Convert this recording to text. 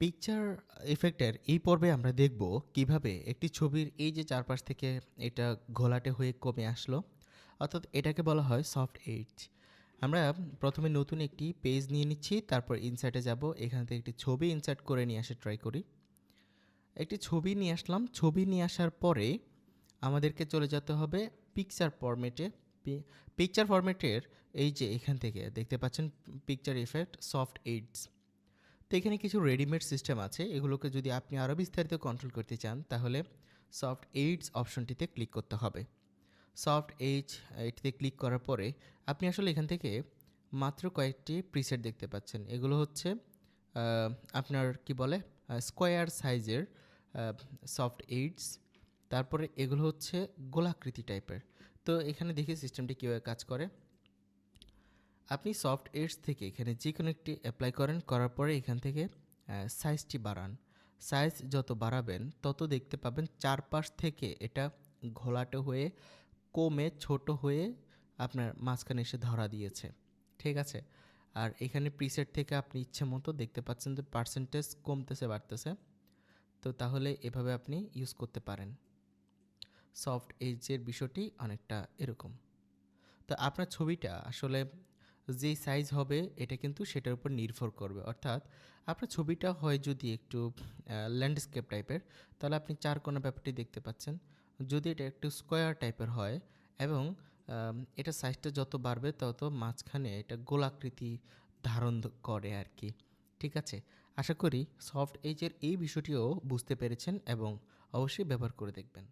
Picture ইফেক্টের এই পর্বে আমরা দেখব কীভাবে একটি ছবির এই যে চারপাশ থেকে এটা ঘোলাটে হয়ে কমে আসলো, অর্থাৎ এটাকে বলা হয় সফট এইজ আমরা প্রথমে নতুন একটি পেজ নিয়ে নিচ্ছি, তারপর ইনসার্টে যাব। এখান থেকে একটি ছবি ইনসার্ট করে নিয়ে আসে ট্রাই করি। একটি ছবি নিয়ে আসলাম। ছবি নিয়ে আসার পরে আমাদেরকে চলে যেতে হবে পিকচার ফরম্যাটে পিকচার ফরম্যাটের এই যে এখান থেকে দেখতে পাচ্ছেন পিকচার ইফেক্ট সফট এইডস তো এখানে কিছু রেডিমেড সিস্টেম আছে। এগুলোকে যদি আপনি আরও বিস্তারিত কন্ট্রোল করতে চান, তাহলে সফট এইডস অপশনটিতে ক্লিক করতে হবে। সফট এইজ এটিতে ক্লিক করার পরে আপনি আসলে এখান থেকে মাত্র কয়েকটি প্রিসেট দেখতে পাচ্ছেন। এগুলো হচ্ছে আপনার কি বলে স্কোয়ার সাইজের সফট এইডস তারপরে এগুলো হচ্ছে গোলাকৃতি টাইপের তো এখানে দেখি সিস্টেমটি কীভাবে কাজ করে। আপনি সফট এইডস থেকে এখানে যে কোনো একটি অ্যাপ্লাই করেন, করার পরে এখান থেকে সাইজটি বাড়ান। সাইজ যত বাড়াবেন, তত দেখতে পাবেন চারপাশ থেকে এটা ঘোলাটে হয়ে, কমে ছোট হয়ে আপনার মাঝখানে এসে ধরা দিয়েছে। ঠিক আছে? আর এখানে প্রিসেট থেকে আপনি ইচ্ছে মতো দেখতে পাচ্ছেন যে পার্সেন্টেজ কমতেছে, বাড়তেছে। তো তাহলে এভাবে আপনি ইউজ করতে পারেন। সফট এজের বিষয়টি অনেকটা এরকম। তো আপনার ছবিটা আসলে যেই সাইজ হবে, এটা কিন্তু সেটার উপর নির্ভর করবে। অর্থাৎ আপনার ছবিটা হয় যদি একটু ল্যান্ডস্কেপ টাইপের তাহলে আপনি চার কোনা ব্যাপারটি দেখতে পাচ্ছেন। যদি এটা একটু স্কোয়ার টাইপের হয় এবং এটা সাইজটা যত বাড়বে, তত মাঝখানে এটা গোলাকৃতি ধারণ করে আর কি ঠিক আছে? আশা করি সফট এজের এই বিষয়টিও বুঝতে পেরেছেন এবং অবশ্যই ব্যবহার করে দেখবেন।